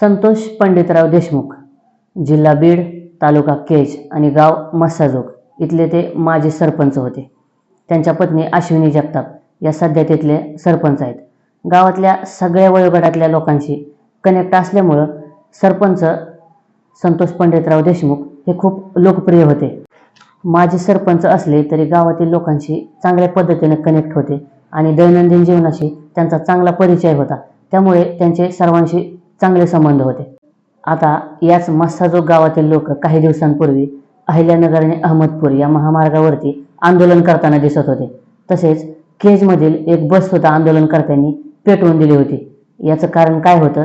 संतोष पंडितराव देशमुख जिल्हा बीड तालुका केज आणि गाव मस्साजोग इथले ते माजी सरपंच होते. त्यांच्या पत्नी अश्विनी जगताप या सध्या तिथले सरपंच आहेत. गावातल्या सगळ्या वयोगटातल्या लोकांशी कनेक्ट असल्यामुळं सरपंच संतोष पंडितराव देशमुख हे खूप लोकप्रिय होते. माजी सरपंच असले तरी गावातील लोकांशी चांगल्या पद्धतीने कनेक्ट होते आणि दैनंदिन जीवनाशी त्यांचा चांगला परिचय होता. त्यामुळे त्यांचे सर्वांशी चांगले संबंध होते. आता याच मस्साजोग गावातील लोक काही दिवसांपूर्वी अहिल्यानगर आणि अहमदपूर या महामार्गावरती आंदोलन करताना दिसत होते. तसेच केजमधील एक बस सुद्धा आंदोलनकर्त्यांनी पेटवून दिली होती. याचं कारण काय होतं?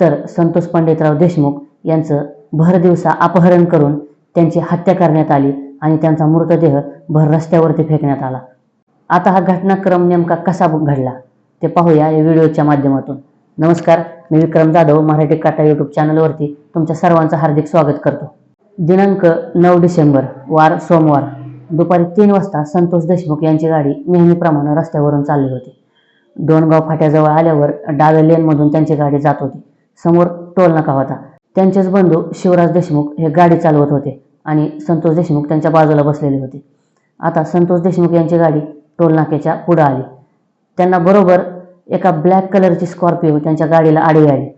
तर संतोष पंडितराव देशमुख यांचं भर दिवसा अपहरण करून त्यांची हत्या करण्यात आली आणि त्यांचा मृतदेह भर रस्त्यावरती फेकण्यात आला. आता हा घटनाक्रम नेमका कसा घडला? ते पाहूया या व्हिडिओच्या माध्यमातून. नमस्कार मी विक्रम जाधव मराठी काटा यूट्यूब चॅनलवरती तुमच्या सर्वांचं हार्दिक स्वागत करतो. दिनांक नऊ डिसेंबर वार सोमवार. दुपारी तीन वाजता संतोष देशमुख यांची गाडी नेहमीप्रमाणे रस्त्यावरून चालली होती. डोणगाव फाट्याजवळ आल्यावर डाव्या लेनमधून त्यांची गाडी जात होती. समोर टोल नाका होता. त्यांचेच बंधू शिवराज देशमुख हे गाडी चालवत होते आणि संतोष देशमुख त्यांच्या बाजूला बसलेले होते. आता संतोष देशमुख यांची गाडी टोल नाक्याच्या पुढं आली. त्यांना बरोबर एका ब्लॅक कलरची स्कॉर्पिओ त्यांच्या गाडीला आडी आली.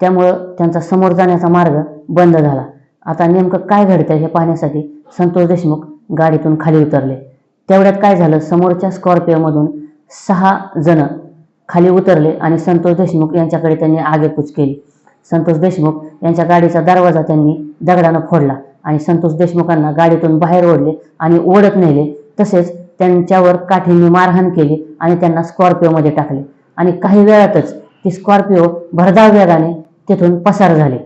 त्यामुळं त्यांचा समोर जाण्याचा मार्ग बंद झाला. आता नेमकं काय घडतंय हे पाहण्यासाठी संतोष देशमुख गाडीतून खाली उतरले. तेवढ्यात काय झालं? समोरच्या स्कॉर्पिओमधून सहा जण खाली उतरले आणि संतोष देशमुख यांच्याकडे त्यांनी आगेकूच केली. संतोष देशमुख यांच्या गाडीचा दरवाजा त्यांनी दगडानं फोडला आणि संतोष देशमुखांना गाडीतून बाहेर ओढले आणि ओढत नेले. तसेच त्यांच्यावर काठींनी मारहाण केली आणि त्यांना स्कॉर्पिओमध्ये टाकले. आणि काही वेळातच ती स्कॉर्पिओ भरधाव वेगाने तिथून पसार झाली.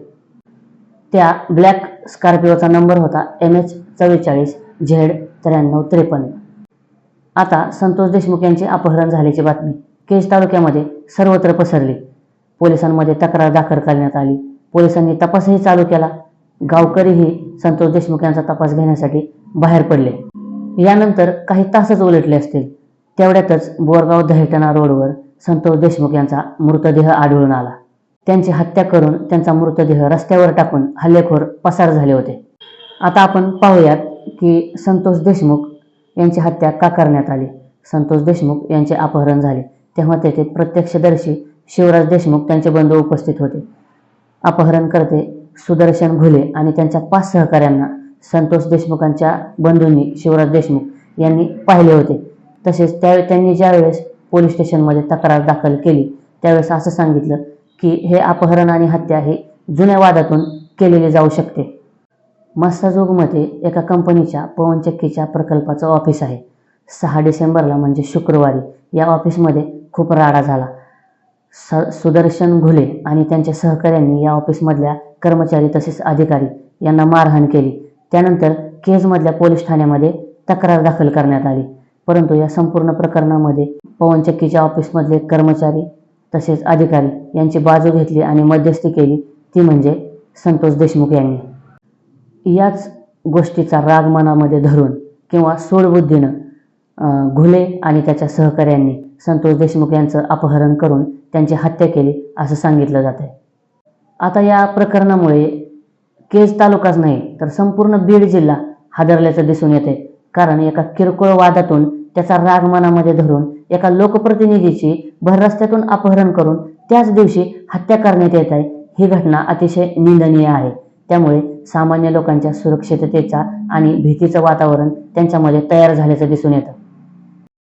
त्या ब्लॅक स्कॉर्पिओचा नंबर होता एम एच चव्वेचाळीस झेड त्र्याण्णव त्रेपन्न. आता संतोष देशमुख यांचे अपहरण झाल्याची बातमी केज तालुक्यामध्ये सर्वत्र पसरली. पोलिसांमध्ये तक्रार दाखल करण्यात आली. पोलिसांनी तपासही चालू केला. गावकरीही संतोष देशमुख यांचा तपास घेण्यासाठी बाहेर पडले. यानंतर काही तासच उलटले असतील. तेवढ्यातच बोरगाव दहेटणा रोडवर संतोष देशमुख यांचा मृतदेह आढळून आला. त्यांची हत्या करून त्यांचा मृतदेह रस्त्यावर टाकून हल्लेखोर पसार झाले होते. आता आपण पाहूयात की संतोष देशमुख यांची हत्या का करण्यात आली? संतोष देशमुख यांचे अपहरण झाले. तेव्हा तेथे प्रत्यक्षदर्शी शिवराज देशमुख त्यांचे बंधू उपस्थित होते. अपहरणकर्ते सुदर्शन घुले आणि त्यांच्या पाच सहकाऱ्यांना संतोष देशमुखांच्या बंधूंनी शिवराज देशमुख यांनी पाहिले होते. तसेच त्या त्यांनी ज्यावेळेस पोलीस स्टेशनमध्ये तक्रार दाखल केली. त्यावेळेस असं सांगितलं की हे अपहरण आणि हत्या हे जुन्या वादातून केलेले जाऊ शकते. मस्साजोगमध्ये एका कंपनीच्या पवनचक्कीच्या प्रकल्पाचं ऑफिस आहे. सहा डिसेंबरला म्हणजे शुक्रवारी या ऑफिसमध्ये खूप राडा झाला. स सुदर्शन घुले आणि त्यांच्या सहकाऱ्यांनी या ऑफिसमधल्या कर्मचारी तसेच अधिकारी यांना मारहाण केली. त्यानंतर केजमधल्या पोलीस ठाण्यामध्ये तक्रार दाखल करण्यात आली. परंतु या संपूर्ण प्रकरणामध्ये पवनचक्कीच्या ऑफिसमधले कर्मचारी तसेच अधिकारी यांची बाजू घेतली आणि मध्यस्थी केली ती म्हणजे संतोष देशमुख यांनी. याच गोष्टीचा राग मनामध्ये धरून किंवा सोडबुद्धीनं घुले आणि त्याच्या सहकाऱ्यांनी संतोष देशमुख यांचं अपहरण करून त्यांची हत्या केली असं सांगितलं जात आहे आता या प्रकरणामुळे केज तालुकाच नाही तर संपूर्ण बीड जिल्हा हादरल्याचं दिसून येते कारण एका किरकोळ वादातून त्याचा राग मनामध्ये धरून एका लोकप्रतिनिधीची भर रस्त्यातून अपहरण करून त्याच दिवशी हत्या करण्यात येत आहे. ही घटना अतिशय निंदनीय आहे. त्यामुळे सामान्य लोकांच्या सुरक्षिततेचा आणि भीतीचं वातावरण त्यांच्यामध्ये तयार झाल्याचं दिसून येतं.